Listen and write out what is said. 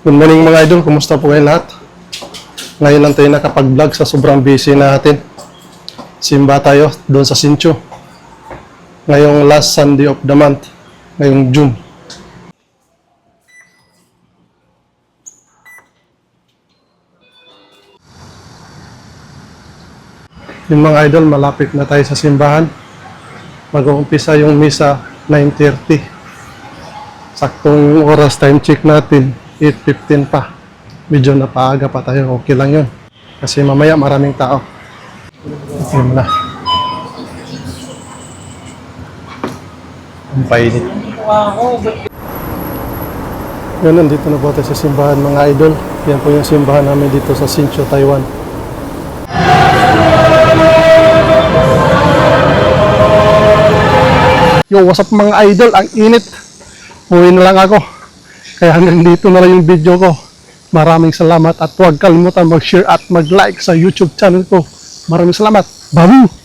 Good morning mga idol, kumusta po kayo lahat? Ngayon lang tayo nakapag-vlog sa sobrang busy natin. Simba tayo doon sa Sincho. Ngayong last Sunday of the month, ngayong June. Yung mga idol, malapit na tayo sa simbahan. Mag-uumpisa yung misa 9.30. Saktong oras time check natin, 8.15 pa. Medyo napaaga pa tayo, okay lang yun. Kasi mamaya maraming tao. Okay mo na. Ang painit. Yun, nandito na po tayo sa simbahan mga idol. Yan po yung simbahan namin dito sa Sincho, Taiwan. Yo, what's up mga idol? Ang init. Uwi na lang ako. Kaya hanggang dito na lang yung video ko. Maraming salamat at huwag kalimutan mag-share at mag-like sa YouTube channel ko. Maraming salamat. Babu!